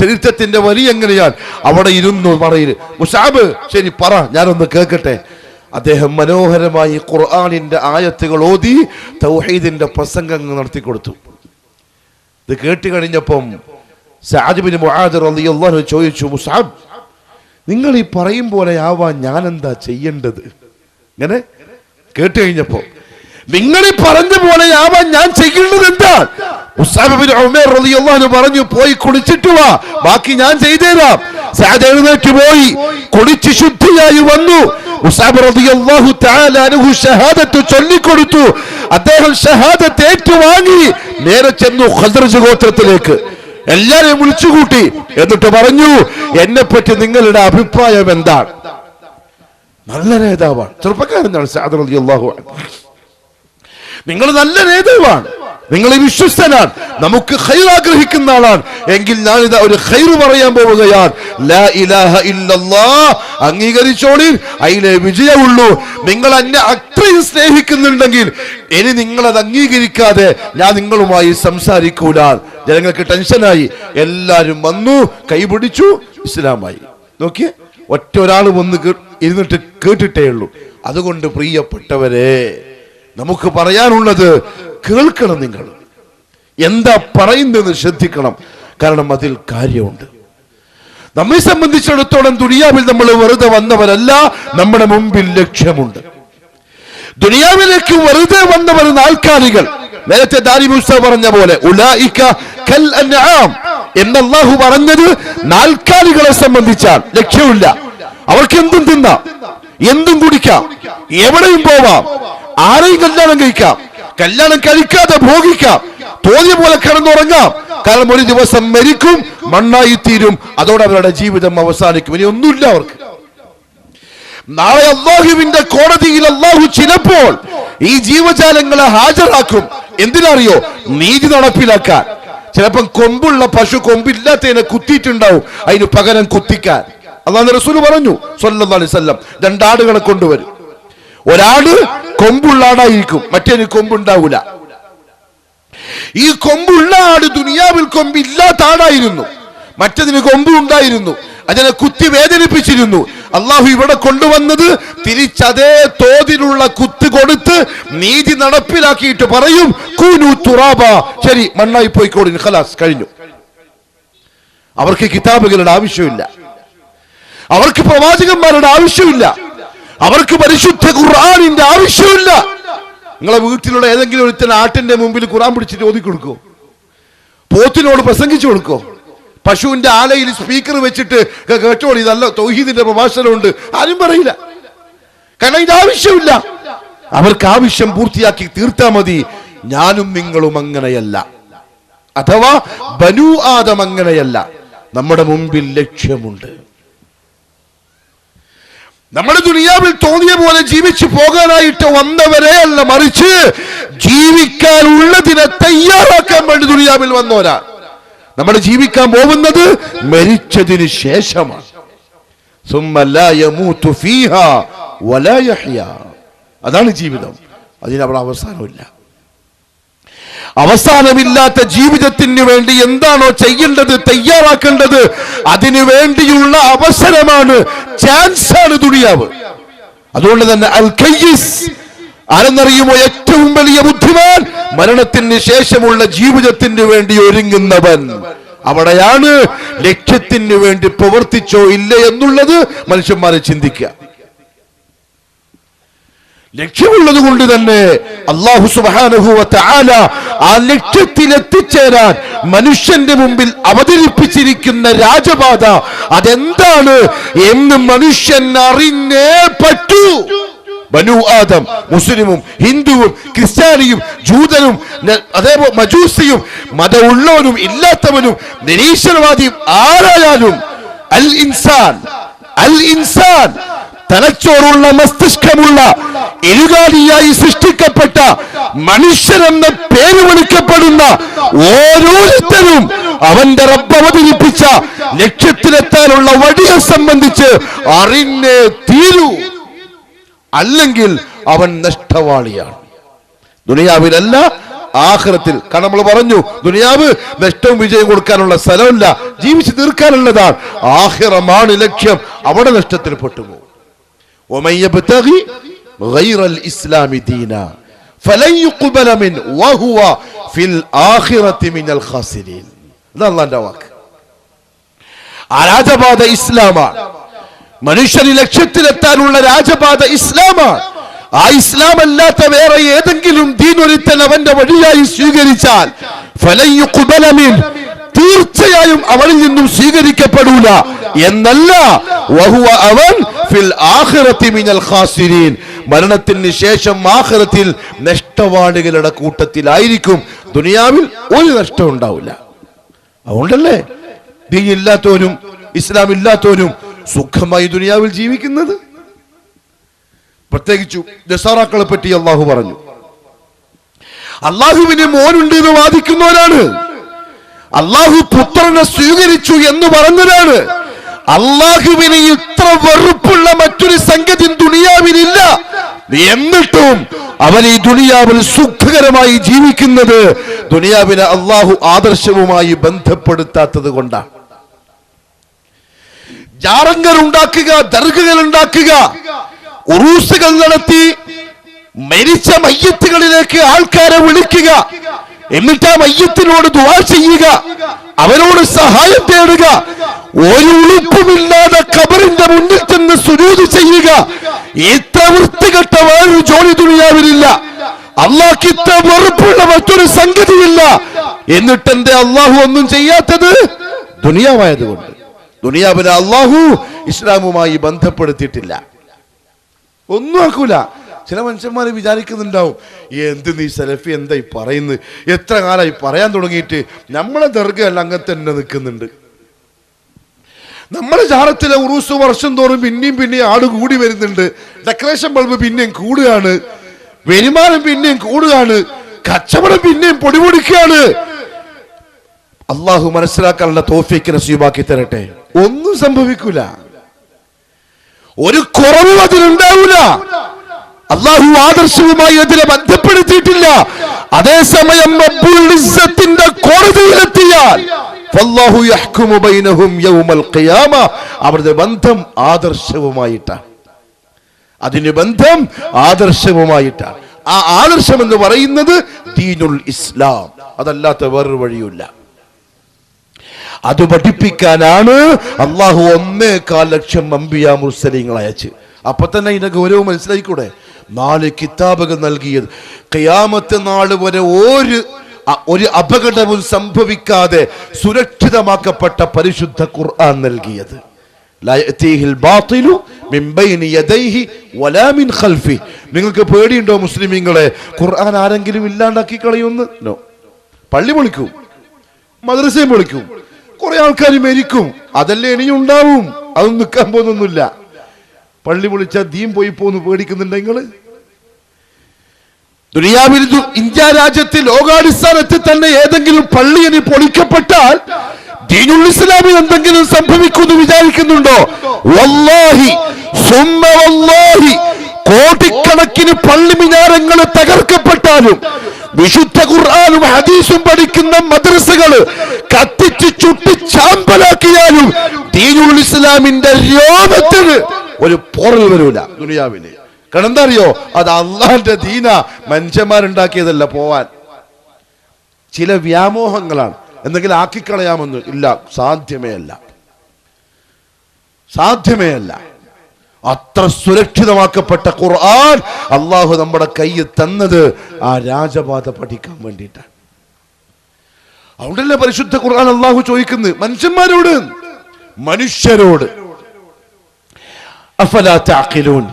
ചരിത്രത്തിന്റെ വലിയ എങ്ങനെയാൽ അവിടെ ഇരുന്നു പറയിൽ മുസാബ് ശരി പറ ഞാനൊന്ന് കേൾക്കട്ടെ. അദ്ദേഹം മനോഹരമായി ഖുർആാനിന്റെ ആയത്തുകൾ ഓതി തൗഹീദിന്റെ പ്രസംഗങ്ങൾ നടത്തി കൊടുത്തു. ഇത് കേട്ട് കഴിഞ്ഞപ്പം ബിൻ മുആദ് റളിയല്ലാഹു ചോദിച്ചു മുസാബ് നിങ്ങൾ ഈ പറയും പോലെ ആവാൻ ഞാൻ എന്താ ചെയ്യേണ്ടത്? ഇങ്ങനെ കേട്ട് കഴിഞ്ഞപ്പോ നിങ്ങൾ ഈ പറഞ്ഞ പോലെ ആവാൻ ഞാൻ ചെയ്യുന്നത് എന്താ? പറഞ്ഞു പോയി കുളിച്ചിട്ട് വാ ബാക്കി ഞാൻ ചെയ്തേരാം. സഅദ് എഴുന്നേറ്റ് പോയി കുളിച്ച് ശുദ്ധിയായി വന്നു. ചൊല്ലിക്കൊടുത്തു. അദ്ദേഹം ഷഹാദത്ത് ഏറ്റുവാങ്ങി. നേരെ ചെന്നു ഖദ്റജ് ഗോത്രത്തിലേക്ക്. എല്ലാരെയും വിളിച്ചുകൂട്ടി. എന്നിട്ട് പറഞ്ഞു എന്നെ പറ്റി നിങ്ങളുടെ അഭിപ്രായം എന്താണ്? നല്ല നേതാവാണ്. ചെറുപ്പക്കാരനാണ് സഅദ് റളിയല്ലാഹു അൻഹു. നിങ്ങൾ നല്ല നേതാവാണ്. നിങ്ങൾ വിശ്വസ്തനാണ്. നമുക്ക് ഹൈർ ആഗ്രഹിക്കുന്ന ആളാണ്. എങ്കിൽ ഞാൻ ഇതാ ഒരു ഹൈർ പറയാൻ പോവുകയാണ് ലാ ഇലാഹ അംഗീകരിച്ചോളി. അതിലെ വിജയമുള്ളൂ നിങ്ങൾ എന്നെ അത്രയും സ്നേഹിക്കുന്നുണ്ടെങ്കിൽ ഇനി നിങ്ങൾ അത് അംഗീകരിക്കാതെ ഞാൻ നിങ്ങളുമായി സംസാരിക്കൂല. ജനങ്ങൾക്ക് ടെൻഷനായി. എല്ലാരും വന്നു കൈപിടിച്ചു ഇസ്ലാമായി. നോക്കിയേ ഒറ്റ ഒരാൾ വന്ന് ഇരുന്നിട്ട് കേട്ടിട്ടേ ഉള്ളൂ. അതുകൊണ്ട് പ്രിയപ്പെട്ടവരെ നമുക്ക് പറയാനുള്ളത് കേൾക്കണം നിങ്ങൾ. എന്താ പറയുന്നതെന്ന് ശ്രദ്ധിക്കണം. കാരണം അതിൽ കാര്യമുണ്ട്. നമ്മെ സംബന്ധിച്ചിടത്തോളം ദുനിയാവിൽ നമ്മൾ വെറുതെ വന്നവരല്ല നമ്മുടെ മുമ്പിൽ ലക്ഷ്യമുണ്ട്. ദുനിയാവിലേക്ക് വെറുതെ വന്നവർ നാൽക്കാലികൾ നേരത്തെ ദാരി മൂസ പറഞ്ഞ പോലെ ഉലായിക കൽ പറഞ്ഞത് നാൽക്കാലികളെ സംബന്ധിച്ചാൽ ലക്ഷ്യമില്ല. അവർക്ക് എന്തും തിന്നാം എന്തും കുടിക്കാം എവിടെയും പോവാം ആരെയും കല്യാണം കഴിക്കാം. കല്യാണം കഴിക്കാതെ ഭോഗിക്കാം. തോന്നിയ പോലെ കിടന്നുറങ്ങാം. കാരണം ഒരു ദിവസം മരിക്കും മണ്ണായി തീരും. അതോടെ അവരുടെ ജീവിതം അവസാനിക്കും. ഇനി ഒന്നുമില്ല അവർക്ക്. നാളെ അള്ളാഹുവിന്റെ കോടതിയിൽ അള്ളാഹു ചിലപ്പോൾ ഈ ജീവജാലങ്ങളെ ഹാജരാക്കും. എന്തിനറിയോ? നീതി നടപ്പിലാക്കാൻ. ചിലപ്പം കൊമ്പുള്ള പശു കൊമ്പില്ലാത്തതിനെ കുത്തിയിട്ടുണ്ടാവും. അതിന് പകരം കുത്തിക്കാൻ. അള്ളാഹ് റസൂൽ പറഞ്ഞു വസല്ലം രണ്ടാടുകളെ കൊണ്ടുവരും. ഒരാട് കൊമ്പുള്ള ആടായിരിക്കും മറ്റേന് കൊമ്പുണ്ടാവൂല. ഈ കൊമ്പുള്ള ആട് ദുനിയാവിൽ കൊമ്പില്ലാത്ത ആടായിരുന്നു മറ്റതിന് കൊമ്പ് ഉണ്ടായിരുന്നു അതിനെ കുത്തി വേദനിപ്പിച്ചിരുന്നു. അള്ളാഹു ഇവിടെ കൊണ്ടുവന്നത് തിരിച്ചതേ തോതിലുള്ള കുത്ത് കൊടുത്ത് നീതി നടപ്പിലാക്കിയിട്ട് പറയും കൂനു തുറാബ. ശരി മണ്ണായി പോയിക്കോടി ഖലാസ് കഴിഞ്ഞു. അവർക്ക് കിതാബുകളുടെ ആവശ്യമില്ല. അവർക്ക് പ്രവാചകന്മാരുടെ ആവശ്യമില്ല. അവർക്ക് പരിശുദ്ധ ഖുർആാനിന്റെ ആവശ്യമില്ല. നിങ്ങളെ വീട്ടിലുള്ള ഏതെങ്കിലും ഒരുത്തൻ ആട്ടിന്റെ മുമ്പിൽ ഖുർആൻ പിടിച്ചിട്ട് ഓതി കൊടുക്കോ. പോത്തിനോട് പ്രസംഗിച്ചു കൊടുക്കോ. പശുവിന്റെ ആലയിൽ സ്പീക്കർ വെച്ചിട്ട് കേട്ടോളി നല്ല തൗഹീദിന്റെ പ്രഭാഷണമുണ്ട്. ആരും പറയില്ല. കാരണം ഇത് ആവശ്യമില്ല. അവർക്ക് ആവശ്യം പൂർത്തിയാക്കി തീർത്താ മതി. ഞാനും നിങ്ങളും അങ്ങനെയല്ല. അഥവാ ബനു ആദം അങ്ങനെയല്ല. നമ്മുടെ മുമ്പിൽ ലക്ഷ്യമുണ്ട്. നമ്മുടെ ദുനിയാവിൽ തോന്നിയ പോലെ ജീവിച്ചു പോകാനായിട്ട് വന്നവരെ അല്ല മറിച്ച് ജീവിക്കാനുള്ളതിനെ തയ്യാറാക്കാൻ വേണ്ടി ദുനിയാവിൽ വന്നവരാ. നമ്മൾ ജീവിക്കാൻ പോകുന്നത് മരിച്ചതിന് ശേഷമാണ്. അതാണ് ജീവിതം. അതിനവിടെ അവസാനമില്ല. അവസാനമില്ലാത്ത ജീവിതത്തിന് വേണ്ടി എന്താണോ ചെയ്യേണ്ടത് തയ്യാറാക്കേണ്ടത് അതിനു വേണ്ടിയുള്ള അവസരമാണ് ചാൻസ് ആണ് ദുനിയാവ്. അതുകൊണ്ട് തന്നെ അൽ ഖയ്യിസ് ആരെന്നറിയുമോ ഏറ്റവും വലിയ ബുദ്ധിമാൻ? മരണത്തിന് ശേഷമുള്ള ജീവിതത്തിന് വേണ്ടി ഒരുങ്ങുന്നവൻ. അവിടെയാണ് ലക്ഷ്യത്തിന് വേണ്ടി പ്രവർത്തിച്ചോ ഇല്ല എന്നുള്ളത് മനുഷ്യന്മാരെ ചിന്തിക്കുക. ലക്ഷ്യമുള്ളത് കൊണ്ട് തന്നെ അള്ളാഹു സുബാനുഭൂവത്തെ ആല ആ ലക്ഷ്യത്തിൽ എത്തിച്ചേരാൻ മനുഷ്യന്റെ മുമ്പിൽ അവതരിപ്പിച്ചിരിക്കുന്ന രാജപാത അതെന്താണ് എന്ന് മനുഷ്യൻ അറിഞ്ഞേ പറ്റൂ. ബനു ആദം മുസ്ലിമും ഹിന്ദുവും ക്രിസ്ത്യാനിയും ജൂതനും അതേപോലെ മജൂസിയും മതമുള്ളവനും ഇല്ലാത്തവനും നിരീശ്വരവാദിയും ആരായാലും അൽ ഇൻസാൻ അൽ ഇൻസാൻ തലച്ചോറുള്ള മസ്തിഷ്കമുള്ള എഴുകാലിയായി സൃഷ്ടിക്കപ്പെട്ട മനുഷ്യരെന്ന പേര് വിളിക്കപ്പെടുന്ന ഓരോരുത്തരും അവന്റെ റബ്ബ് അവതരിപ്പിച്ച ലക്ഷ്യത്തിലെത്താനുള്ള വഴിയെ സംബന്ധിച്ച് അറിഞ്ഞേ തീരൂ. അല്ലെങ്കിൽ അവൻ നഷ്ടവാളിയാണ്. ദുനിയാവിലല്ല ആഖിറത്തിൽ കാരണം നമ്മൾ പറഞ്ഞു ദുനിയാവ് നഷ്ടവും വിജയം കൊടുക്കാനുള്ള സ്ഥലമല്ല ജീവിച്ചു തീർക്കാനുള്ളതാണ്. ആഹിറമാണ് ലക്ഷ്യം. അവിടെ നഷ്ടത്തിൽ പെട്ടുപോകും. ومن يبتغي غير الإسلام دينا فلن يقبل منه وهو في الآخرة من الخاسرين ده الله വാക്ക് ആ രാജപാത ഇസ്ലാമാണ് മനുഷ്യന് ലക്ഷ്യത്തിലെത്താനുള്ള രാജപാത ഇസ്ലാമാണ് ആ ഇസ്ലാം അല്ലാത്ത വേറെ ഏതെങ്കിലും ദീനൊരുത്തൻ അവന്റെ വഴിയായി സ്വീകരിച്ചാൽ ഫലൻ യുഖ്ബല മിൻ. തീർച്ചയായും അവനിൽ നിന്നും സ്വീകരിക്കപ്പെടൂല എന്നല്ല വഹുവ അവൻ ഫിൽ ആഖിറത്തി മിനൽ ഖാസിരീൻ. മരണത്തിന് ശേഷം ആഖിറത്തിൽ നഷ്ടവാളികളുടെ കൂട്ടത്തിലായിരിക്കും. ദുനിയാവിൽ ഒരു നഷ്ടം ഉണ്ടാവില്ല. അതുകൊണ്ടല്ലേ? ദീൻ ഇല്ലാത്തവരും ഇസ്ലാം ഇല്ലാത്തവരും സുഖമായി ദുനിയാവിൽ ജീവിക്കുന്നത്? പ്രത്യേകിച്ചു ദസാറാക്കളെ പറ്റി അള്ളാഹു പറഞ്ഞു. അള്ളാഹുവിന് മോനുണ്ട് എന്ന് വാദിക്കുന്നവരാണ്. അള്ളാഹു പുത്രനെ സ്വീകരിച്ചു എന്ന് പറഞ്ഞതാണ് അള്ളാഹുവിന് ഇത്ര വെറുപ്പുള്ള മറ്റൊരു സംഗതി ദുനിയാവിലില്ല. എന്നിട്ടും അവൻ ഈ ദുനിയാവിൽ സുഖകരമായി ജീവിക്കുന്നത് ദുനിയാവിനെ അള്ളാഹു ആദർശവുമായി ബന്ധപ്പെടുത്താത്തത് കൊണ്ടാണ്. ജാറങ്ങൾ ഉണ്ടാക്കുക ദർഗകൾ ഉണ്ടാക്കുക ഉറൂസുകൾ നടത്തി മരിച്ച മയ്യത്തുകളിലേക്ക് ആൾക്കാരെ വിളിക്കുക എന്നിട്ട് ആ മയ്യത്തിനോട് ദുവാ ചെയ്യുക. അവനോട് സഹായം തേടുക. ഒരു ഉളുപ്പുമില്ലാതെ കബറിന്റെ മുന്നിൽ ചെന്ന് സുരൂത് ചെയ്യുക. ഇത്ര വൃത്തികെട്ട വേറൊരു ജോലി തുണിയാവില്ല അള്ളാഹ്ക്ക് ഇത്ര വെറുപ്പുള്ള മറ്റൊരു സംഗതിയില്ല. എന്നിട്ട് എന്റെ അള്ളാഹു ഒന്നും ചെയ്യാത്തത്? ദുനിയാവായതുകൊണ്ട്. ദുനിയാവിനെ അള്ളാഹു ഇസ്ലാമുമായി ബന്ധപ്പെടുത്തിയിട്ടില്ല. ഒന്നും ആക്കൂല. ചില മനുഷ്യന്മാർ വിചാരിക്കുന്നുണ്ടാവും എന്ത് നീ സെലഫി ഈ പറയുന്നത് എത്ര കാലമായി പറയാൻ തുടങ്ങിയിട്ട് നമ്മളെ ദർഗയല്ല അങ്ങനെ തന്നെ നിൽക്കുന്നുണ്ട്. നമ്മുടെ ചാറത്തിലെ ഉറൂസ് വർഷം തോറും പിന്നെയും പിന്നെയും ആട് കൂടി വരുന്നുണ്ട്. ഡെക്കറേഷൻ ബൾബ് പിന്നെയും കൂടുകയാണ്. വരുമാനം പിന്നെയും കൂടുകയാണ്. കച്ചവടം പിന്നെയും പൊടിപൊടിക്കുകയാണ് അള്ളാഹു മനസ്സിലാക്കാനുള്ള തോഫിക്ക് നസീബാക്കി തരട്ടെ. ഒന്നും സംഭവിക്കൂല. ഒരു കുറവും അതിലുണ്ടാവൂല. അള്ളാഹു ആദർശവുമായി അതിനെ ബന്ധപ്പെടുത്തിയിട്ടില്ല. അതേസമയം അവരുടെ ബന്ധം ആദർശവുമായിട്ടാണ്. അതിന് ബന്ധം ആദർശവുമായിട്ടാണ്. ആ ആദർശം എന്ന് പറയുന്നത് ദീനുൽ ഇസ്ലാം. അതല്ലാത്ത വേറൊരു വഴിയുമില്ല. അത് പഠിപ്പിക്കാനാണ് അള്ളാഹു ഒന്നേകാൽ ലക്ഷം അമ്പിയ മുസ്ലിങ്ങൾ അയച്ച്. അപ്പൊ തന്നെ ഇതിന്റെ ഗൗരവം മനസ്സിലായിക്കൂടെ? നാല് കിതാബുകൾ നൽകിയത്. കയാമത്തെ നാൾ വരെ ഒരു ഒരു അപകടവും സംഭവിക്കാതെ സുരക്ഷിതമാക്കപ്പെട്ട പരിശുദ്ധ ഖുർആൻ നൽകിയത്. നിങ്ങൾക്ക് പേടിയുണ്ടോ മുസ്ലിമീങ്ങളെ? ഖുർആൻ ആരെങ്കിലും ഇല്ലാണ്ടാക്കി കളയുന്ന് പള്ളി പൊളിക്കും. മദ്രസയും പൊളിക്കും. കുറെ ആൾക്കാർ മരിക്കും. അതല്ലേ ഇനിയും ഉണ്ടാവും അതൊന്നും നിൽക്കാൻ പോകുന്നൊന്നുമില്ല. പള്ളി വിളിച്ച ദീൻ പോയി പോന്ന് പേടിക്കുന്നുണ്ട് നിങ്ങൾ? ദുനിയാവിൽ ദു- ഇന്ത്യ രാജ്യത്ത് ലോകാടിസ്ഥാനത്തിൽ തന്നെ ഏതെങ്കിലും പള്ളി ഇനി പൊളിക്കപ്പെട്ടാൽ ദീനുൽ ഇസ്ലാമിൽ എന്തെങ്കിലും സംഭവിക്കുമെന്ന് വിചാരിക്കുന്നുണ്ടോ? വല്ലാഹി സുമ്മ വല്ലാഹി കോടിക്കണക്കിന് പള്ളി മിനാരങ്ങൾ തകർക്കപ്പെട്ടാലും വിശുദ്ധ ഖുർആാനും ഹദീസും പഠിക്കുന്ന മദ്രസകൾ കത്തിച്ച് ചുട്ടി ചാമ്പലാക്കിയാലും ദീനുൽ ഇസ്ലാമിന്റെ രോഗത്തിന് ഒരു പോറൽ വരൂല. ദുനിയാവിന്. കാരണം എന്താ അറിയോ? അത് അള്ളാന്റെ ദീന. മനുഷ്യന്മാരുണ്ടാക്കിയതല്ല പോവാൻ. ചില വ്യാമോഹങ്ങളാണ്. എന്തെങ്കിലും ആക്കിക്കളയാമെന്ന് ഇല്ല. സാധ്യമേ അല്ല. സാധ്യമേ അല്ല. അത്ര സുരക്ഷിതമാക്കപ്പെട്ട ഖുർആൻ അള്ളാഹു നമ്മുടെ കയ്യിൽ തന്നത് ആ രാജപാത പഠിക്കാൻ വേണ്ടിയിട്ടാണ്. അവിടെയല്ലേ പരിശുദ്ധ ഖുർആൻ അള്ളാഹു ചോദിക്കുന്നത്? മനുഷ്യന്മാരോട്. മനുഷ്യരോട്. أفلا تعقلون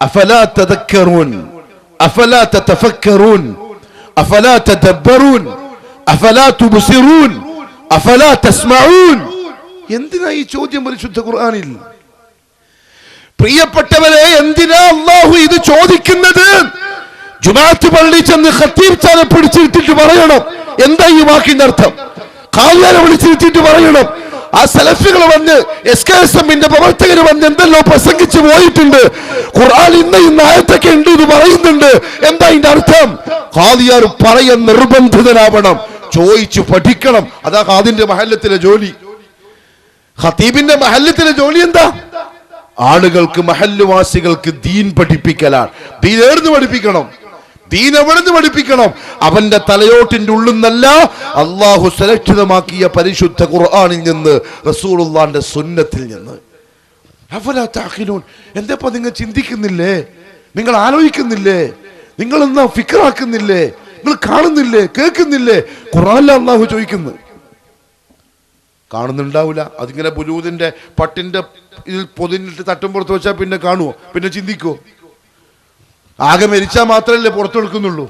أفلا تذكرون أفلا تتفكرون أفلا تدبرون أفلا تبصرون أفلا تسمعون എന്തിനാ ഈ ചോദ്യം പരിശുദ്ധ ഖുർആനിൽ പ്രിയപ്പെട്ടവരെ എന്തിനാ അള്ളാഹു ഇത് ചോദിക്കുന്നത് ജുമാഅത്ത് പള്ളി ചെന്ന് ഖത്തീബ് ചാനെ പിടിച്ചിരുത്തിട്ട് പറയണം എന്താ ഈ വാക്കിന്റെ അർത്ഥം കാവ്യാനെ വിളിച്ചിരുത്തിട്ട് പറയണം ആ സെലഫികൾ വന്ന് എസ് കെ എസ് എമ്മിന്റെ പ്രവർത്തകർ വന്ന് എന്തെല്ലോ പ്രസംഗിച്ച് പോയിട്ടുണ്ട്. ഖുർആൻ ഇന്ന് ഇന്ന് ആയത്തൊക്കെ ഉണ്ട് ഇത് പറയുന്നുണ്ട്. എന്താ ഇതിന്റെ അർത്ഥം? ഖാദിയാർ പറയാൻ നിർബന്ധിതനാവണം. ചോദിച്ചു പഠിക്കണം. അതാ ഖാദിന്റെ മഹല്ലത്തിലെ ജോലി. ഖത്തീബിന്റെ മഹല്ലത്തിലെ ജോലി എന്താ? ആളുകൾക്ക് മഹല്ലുവാസികൾക്ക് ദീൻ പഠിപ്പിക്കലാണ്. ദീൻ പഠിപ്പിക്കണം. ദീൻ എവിടുന്ന് പഠിപ്പിക്കണം? അവന്റെ തലയോട്ടിന്റെ ഉള്ളിൽ നിന്നല്ല അള്ളാഹു സുരക്ഷിതമാക്കിയ പരിശുദ്ധ ഖുർആനിൽ നിന്ന് റസൂലുള്ളാന്റെ സുന്നത്തിൽ നിന്ന്. അഫലാ താഖിലൂൻ എന്തപ്പോ നിങ്ങൾ ചിന്തിക്കുന്നില്ലേ? നിങ്ങൾ ആലോചിക്കുന്നില്ലേ? നിങ്ങൾ എന്നാ ഫിക്റാക്കുന്നില്ലേ നിങ്ങൾ കാണുന്നില്ലേ? കേൾക്കുന്നില്ലേ? ഖുർആനിൽ അള്ളാഹു ചോദിക്കുന്നു. കാണുന്നുണ്ടാവില്ല അതിങ്ങനെ ബുലൂദിന്റെ പട്ടിന്റെ ഇതിൽ പൊതിഞ്ഞിട്ട് തട്ടും പുറത്ത് വെച്ചാൽ പിന്നെ കാണുമോ പിന്നെ ചിന്തിക്കോ ആകെ മരിച്ചാൽ മാത്രമല്ലേ പുറത്തെടുക്കുന്നുള്ളൂ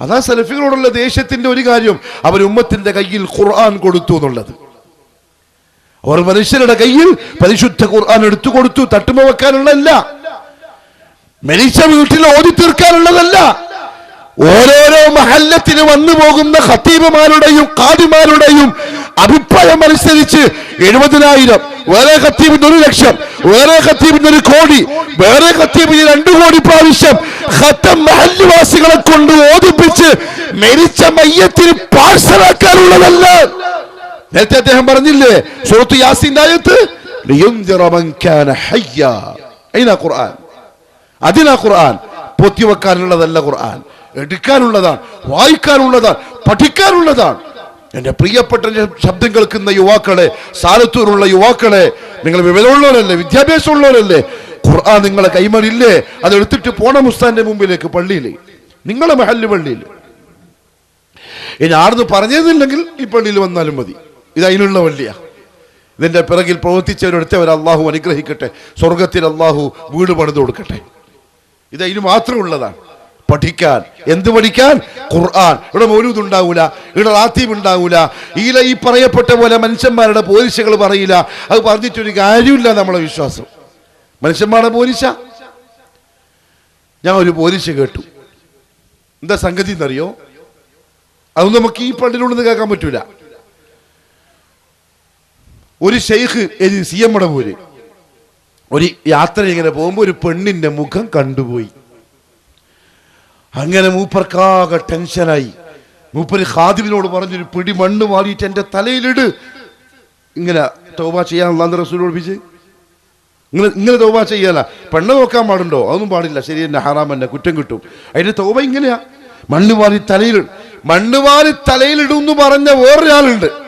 അതാ സെലഫികളോടുള്ള ദേഷ്യത്തിന്റെ ഒരു കാര്യം അവർ ഉമ്മത്തിന്റെ കയ്യിൽ ഖുർആൻ കൊടുത്തു എന്നുള്ളത്. അവർ മനുഷ്യരുടെ കയ്യിൽ പരിശുദ്ധ ഖുർആൻ എടുത്തു കൊടുത്തു തട്ടുമ വെക്കാനുള്ളതല്ല. മരിച്ച വീട്ടിൽ ഓടി തീർക്കാനുള്ളതല്ല. ഓരോരോ മഹല്ലത്തിന് വന്നു പോകുന്ന ഖത്തീബുമാരുടെയും കാദിമാരുടെയും അഭിപ്രായം അനുസരിച്ച് എഴുപതിനായിരം വേറെ ഖത്തീബിന് ഒരു ലക്ഷം. വേറെ ഖത്തീബിന് ഒരു കോടി. വേറെ ഖത്തീബിന് രണ്ടു കോടി പ്രാവശ്യം. ഖത്തം കൊണ്ട് ഓതിപ്പിച്ച് മരിച്ച മയ്യത്തിന് പാഴ്സലാക്കാനുള്ളതല്ല. നേരത്തെ അദ്ദേഹം പറഞ്ഞില്ലേ സുഹൃത്ത് യാസിന്റെ ആയത്ത് ഖുർആൻ. അതിനാ ഖുർആൻ. പൊത്തിവെക്കാനുള്ളതല്ല ഖുർആൻ. എടുക്കാനുള്ളതാണ്. വായിക്കാനുള്ളതാണ്. പഠിക്കാനുള്ളതാണ്. എന്റെ പ്രിയപ്പെട്ട ശബ്ദം കേൾക്കുന്ന യുവാക്കളെ സാലത്തൂരുള്ള യുവാക്കളെ നിങ്ങൾ വിവരമുള്ളവരല്ലേ വിദ്യാഭ്യാസമുള്ളവരല്ലേ? ഖുർആൻ നിങ്ങളെ കൈമണില്ലേ അത് എടുത്തിട്ട് പോണം ഉസ്താന്റെ മുമ്പിലേക്ക് പള്ളിയിൽ നിങ്ങളെ മഹല്ല് പള്ളിയിൽ ഇനി ആർന്ന് പറഞ്ഞതില്ലെങ്കിൽ ഈ പള്ളിയിൽ വന്നാലും മതി. ഇത് അതിനുള്ള വള്ളിയാ. ഇതിന്റെ പിറകിൽ പ്രവർത്തിച്ചവരെടുത്തവർ അള്ളാഹു അനുഗ്രഹിക്കട്ടെ. സ്വർഗത്തിൽ അള്ളാഹു വീട് പണിത് കൊടുക്കട്ടെ. ഇത് അതിന് മാത്രമുള്ളതാണ് പഠിക്കാൻ. എന്ത് പഠിക്കാൻ? ഖുർആൻ. ഇവിടെ മൗലൂദ് ഉണ്ടാവൂല ഇവിടെ റാത്തീബ് ഉണ്ടാവൂല. ഈ ഈ പറയപ്പെട്ട പോലെ മനുഷ്യന്മാരുടെ പോലീശകൾ പറയില്ല. അത് പറഞ്ഞിട്ടൊരു കാര്യമില്ല നമ്മളെ വിശ്വാസം. മനുഷ്യന്മാരുടെ പോലീശ ഞാൻ ഒരു പോലീസ് കേട്ടു. എന്താ സംഗതി എന്നറിയോ? അത് നമുക്ക് ഈ പള്ളിയിലുണ്ടെന്ന് കേൾക്കാൻ പറ്റൂല. ഒരു ഷെയ്ഖ് സി എം പോര് ഒരു യാത്ര ഇങ്ങനെ പോകുമ്പോൾ ഒരു പെണ്ണിന്റെ മുഖം കണ്ടുപോയി. അങ്ങനെ മൂപ്പർക്കാകെ ടെൻഷനായി. മൂപ്പര് ഖാദിബിനോട് പറഞ്ഞൊരു പിടി മണ്ണ് മാറിയിട്ട് എന്റെ തലയിലിട്. ഇങ്ങനെ തോബ ചെയ്യാനുള്ള റസൂൽ പഠിപ്പിച്ച് ഇങ്ങനെ ഇങ്ങനെ തോബ ചെയ്യാല. പെണ്ണ് നോക്കാൻ പാടുണ്ടോ? അതൊന്നും പാടില്ല. ശരി തന്നെ ഹറാം കുറ്റം കിട്ടും. അതിന്റെ തോബ ഇങ്ങനെയാ. മണ്ണ് മാറി മണ്ണ് വാരി തലയിലിടും എന്ന് പറഞ്ഞ വേറൊരാളുണ്ട്.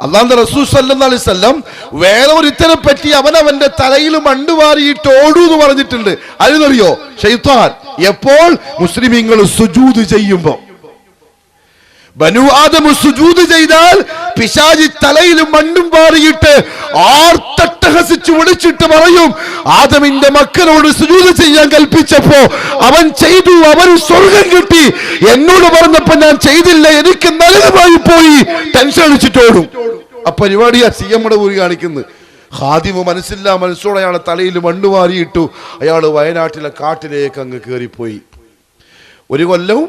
അള്ളാന്റെ റസൂൽ സല്ലല്ലാഹു അലൈഹി വസല്ലം വേറെ ഒരുത്തനെ പറ്റി അവൻ അവന്റെ തലയിൽ മണ്ണ് വാരിയിട്ട് ഓടൂ എന്ന് പറഞ്ഞിട്ടുണ്ട്. അതിനറിയോ ഷെയ്ത്താൻ എപ്പോൾ? മുസ്ലിമീങ്ങൾ സുജൂത് ചെയ്യുമ്പോ. ബനു ആദമ സുജൂത് ചെയ്താൽ പിശാജി തലയിൽ മണ്ണും പാറിയിട്ട് ആർത്തട്ടഹസിച്ച് വിളിച്ചിട്ട് പറയും ആദമിന്റെ മക്കളോട് സുജൂത് ചെയ്യാൻ കൽപ്പിച്ചപ്പോ അവൻ ചെയ്തു അവൻ സ്വർഗം കിട്ടി. എന്നോട് പറഞ്ഞപ്പോ ഞാൻ ചെയ്തില്ല എനിക്ക് നല്ലതുമായി പോയി. ടെൻഷൻ അടിച്ചിട്ടോടും ആ പരിപാടിയാ സി എമ്മയുടെ ഊരി കാണിക്കുന്നത് ഹാദിമ മനസ്സില്ല മനസ്സോടെ അയാളെ തലയിൽ മണ്ണ് മാറിയിട്ടു അയാൾ വയനാട്ടിലെ കാട്ടിലേക്ക് അങ്ങ് കയറിപ്പോയി ഒരു കൊല്ലവും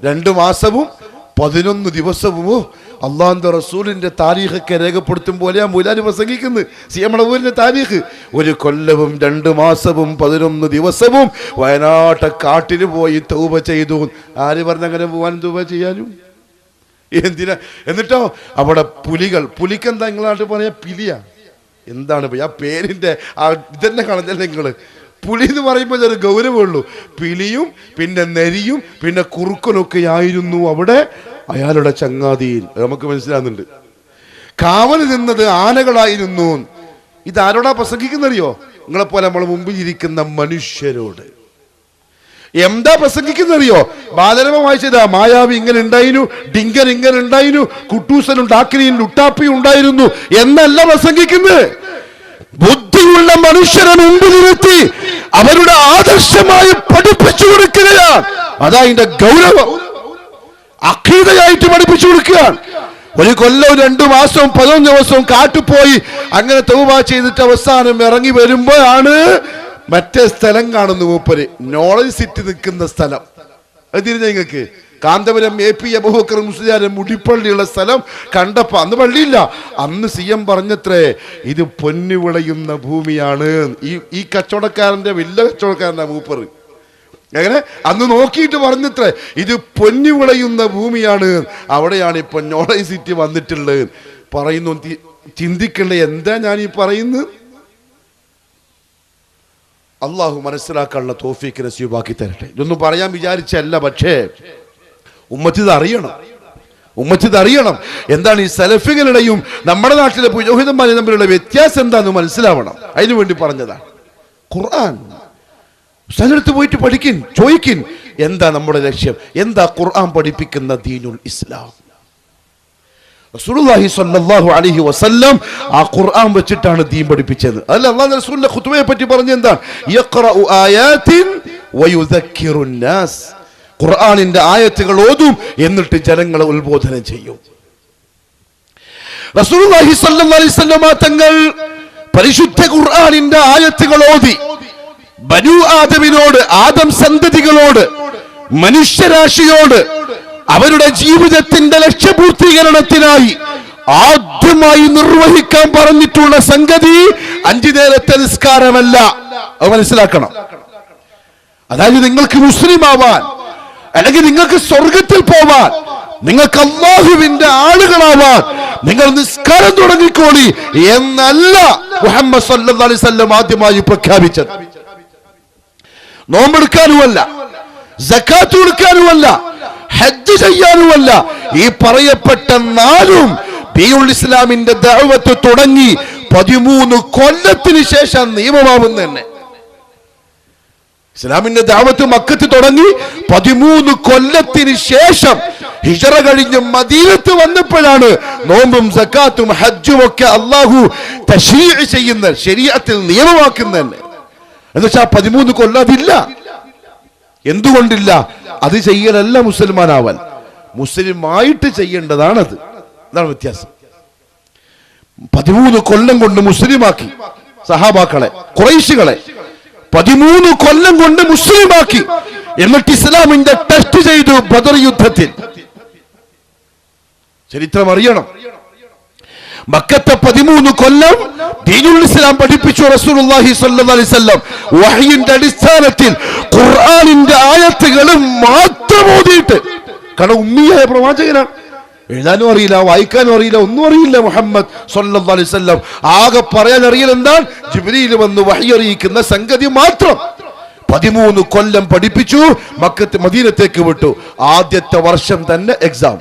രണ്ടു മാസവും പതിനൊന്ന് ദിവസവും അള്ളാന്റെ റസൂലിന്റെ താരീഖൊക്കെ രേഖപ്പെടുത്തും പോലെയാ മൂലാന് പ്രസംഗിക്കുന്നത് സി എം എമ്മളവൂരിന്റെ താരീഖ്. ഒരു കൊല്ലവും രണ്ട് മാസവും പതിനൊന്ന് ദിവസവും വയനാട്ടെ കാട്ടിന് പോയി തൗബ ചെയ്തു. ആര് പറഞ്ഞങ്ങനെ പോകാനും തൂപ ചെയ്യാനും? എന്തിനാ? എന്നിട്ടോ അവിടെ പുലികൾ പുലിക്കെന്താ നിങ്ങളായിട്ട് പറയാ? പിലിയ. എന്താണ് ആ പേരിന്റെ ആ ഇതന്നെ കളഞ്ഞല്ലേ നിങ്ങൾ? പുലി എന്ന് പറയുമ്പോൾ ചെറിയ ഗൗരവമുള്ളൂ. പിലിയും പിന്നെ നരിയും പിന്നെ കുറുക്കനൊക്കെ ആയിരുന്നു അവിടെ. അയാളുടെ ചങ്ങാതിയിൽ. നമുക്ക് മനസ്സിലാകുന്നുണ്ട്. കാവൽ നിന്നത് ആനകളായിരുന്നു. ഇത് ആരോടാ പ്രസംഗിക്കുന്നറിയോ? നിങ്ങളെപ്പോലെ നമ്മൾ മുമ്പിൽ ഇരിക്കുന്ന മനുഷ്യരോട്. എന്താ പ്രസംഗിക്കുന്നറിയോ? ബാലരമ വായിച്ചതാ മായാവി ഇങ്ങനെ ഉണ്ടായിരുന്നു ഡിങ്കൻ ഇങ്ങനെ ഉണ്ടായിരുന്നു കുട്ടൂസനും ഡാക്കിനിയും ലുട്ടാപ്പിയും ഉണ്ടായിരുന്നു. എന്നല്ല പ്രസംഗിക്കുന്നത്. ബുദ്ധിയുള്ള മനുഷ്യരെ മുമ്പിൽ നിർത്തി അവരുടെ ആദർശമായി പഠിപ്പിച്ചു കൊടുക്കുകയാണ്. അതാ അതിന്റെ ഗൗരവം. അഖീതയായിട്ട് പഠിപ്പിച്ചു കൊടുക്കുകയാണ്. ഒരു കൊല്ലവും രണ്ടു മാസവും പതിനൊന്ന് ദിവസവും കാട്ടുപോയി അങ്ങനെ തൗബ ചെയ്തിട്ട് അവസാനം ഇറങ്ങി വരുമ്പോഴാണ് മറ്റേ സ്ഥലം കാണുന്നു മൂപ്പര്. നോളജ് സിറ്റി നിൽക്കുന്ന സ്ഥലം. അത് തിരിഞ്ഞ നിങ്ങൾക്ക്? കാന്തപുരം എ പി അബൂബക്കർ മുസ്ലിയാരെ മുടിപ്പള്ളിയുള്ള സ്ഥലം കണ്ടപ്പോ അന്ന് പള്ളിയില്ല. അന്ന് സി എം പറഞ്ഞത്രേ ഇത് പൊന്നു വിളയുന്ന ഭൂമിയാണ്. ഈ ഈ കച്ചവടക്കാരന്റെ വലിയ കച്ചവടക്കാരന്റെ മൂപ്പർ. എങ്ങനെ? അന്ന് നോക്കിയിട്ട് പറഞ്ഞത്രേ ഇത് പൊന്നു വിളയുന്ന ഭൂമിയാണ്. അവിടെയാണ് ഇപ്പൊ നോളജ് സിറ്റി വന്നിട്ടുള്ളത്. പറയുന്നു ചിന്തിക്കണ്ടേ എന്താ ഞാൻ ഈ പറയുന്നത് അള്ളാഹു മനസ്സിലാക്കാനുള്ള തോഫീക്ക് രസീബാക്കി തരട്ടെ. ഇതൊന്നും പറയാൻ വിചാരിച്ചല്ല പക്ഷേ ഉമ്മത്തിത് അറിയണം. ഉമ്മച്ചിത് അറിയണം. എന്താണ് ഈ സലഫികളുടെയും നമ്മുടെ നാട്ടിലെ പുരോഹിതന്മാരും തമ്മിലുള്ള വ്യത്യാസം എന്താന്ന് മനസ്സിലാവണം. അതിനു വേണ്ടി പറഞ്ഞതാണ് ഖുർആൻ. സ്ഥലത്ത് പോയിട്ട് പഠിക്കിൻ ചോദിക്കിൻ എന്താ നമ്മുടെ ലക്ഷ്യം? എന്താ ഖുർആൻ പഠിപ്പിക്കുന്ന ദീനുൽ ഇസ്ലാം? റസൂലുള്ളാഹി സ്വല്ലല്ലാഹു അലൈഹി വസല്ലം ആ ഖുർആൻ വെച്ചിട്ടാണ് ദീൻ പഠിപ്പിച്ചത്. അല്ല അല്ലാഹു പറ്റി പറഞ്ഞ എന്താ? യഖറഉ ഖുർആനിന്റെ ആയത്തുകൾ ഓതും എന്നിട്ട് ജനങ്ങളെ ഉത്ബോധനം ചെയ്യും. തങ്ങൾ പരിശുദ്ധ ഖുർആനിന്റെ ആയത്തുകൾ ഓതി. ബനു ആദമിനോട് ആദം സന്തതികളോട് മനുഷ്യരാശിയോട് അവരുടെ ജീവിതത്തിന്റെ ലക്ഷ്യപൂർത്തീകരണത്തിനായി ആദ്യമായി നിർവഹിക്കാൻ പറഞ്ഞിട്ടുള്ള സംഗതി അഞ്ചു നേരത്തെ നിസ്കാരമല്ല. അത് മനസ്സിലാക്കണം. അതായത് നിങ്ങൾക്ക് മുസ്ലിം ആവാൻ അല്ലെങ്കിൽ നിങ്ങൾക്ക് സ്വർഗത്തിൽ പോവാൻ നിങ്ങൾക്ക് അള്ളാഹുവിന്റെ ആളുകളാവാൻ നിങ്ങൾ നിസ്കാരം തുടങ്ങിക്കോളി എന്നല്ല മുഹമ്മദ് സല്ലല്ലാഹു അലൈഹി വസല്ലം ആദ്യമായി പ്രഖ്യാപിച്ചത്. നോമ്പെടുക്കാനുമല്ല ജക്കാത്ത് കൊടുക്കാനുമല്ല ഹജ്ജ് ചെയ്യാനുമല്ല ഈ പറയപ്പെട്ട നാലും ബിയുൽ ഇസ്ലാമിന്റെ ദഅവത്ത് തുടങ്ങി പതിമൂന്ന് കൊല്ലത്തിന് ശേഷം നിയമമാവുന്ന തന്നെ ഇസ്ലാമിന്റെ ദാവത്ത് മക്കത്ത് തുടങ്ങി പതിമൂന്ന് കൊല്ലത്തിന് ശേഷം ഹിജറ കഴിഞ്ഞ് മദീനത്ത് വന്നപ്പോഴാണ് നോമ്പും സക്കാത്തും ഹജ്ജും ഒക്കെ അള്ളാഹു ചെയ്യുന്ന ശരീരത്തിൽ നിയമമാക്കുന്ന എന്നുവെച്ചാ പതിമൂന്ന് കൊല്ലം അതില്ല. എന്തുകൊണ്ടില്ല? അത് ചെയ്യലല്ല മുസൽമാനാവാൻ. മുസ്ലിമായിട്ട് ചെയ്യേണ്ടതാണത്. അതാണ് വ്യത്യാസം. പതിമൂന്ന് കൊല്ലം കൊണ്ട് മുസ്ലിമാക്കി സഹാബാക്കളെ കുറൈശികളെ പതിമൂന്ന് കൊല്ലം കൊണ്ട് മുസ്ലിമാക്കി. എന്നിട്ട് ഇസ്ലാമിന്റെ ടെസ്റ്റ് ചെയ്തു ബദർ യുദ്ധത്തിൽ. ചരിത്രം അറിയണം. മക്കത്തെ പതിമൂന്ന് കൊല്ലം ദീനുൽ ഇസ്ലാം പഠിപ്പിച്ചു റസൂലുള്ളാഹി സ്വല്ലല്ലാഹി അലൈഹി വസല്ലം. വഹയിന്റെ അടിസ്ഥാനത്തിൽ ഖുർആനിന്റെ ആയത്തുകളും മാത്രം ഓതിയിട്ട്. കാരണം ഉമ്മിയായ പ്രവാചകനാണ്. എഴുതാനും അറിയില്ല വായിക്കാനും അറിയില്ല ഒന്നും അറിയില്ല മുഹമ്മദ് സ്വല്ലല്ലാഹി അലൈഹി വസല്ലം. ആകെ പറയാൻ അറിയൽ എന്താണ്? ജിബ്രീൽ വന്ന് വഴി അറിയിക്കുന്ന സംഗതി മാത്രം. പതിമൂന്ന് കൊല്ലം പഠിപ്പിച്ചു മക്കത്ത് മദീനത്തേക്ക് വിട്ടു. ആദ്യത്തെ വർഷം തന്നെ എക്സാം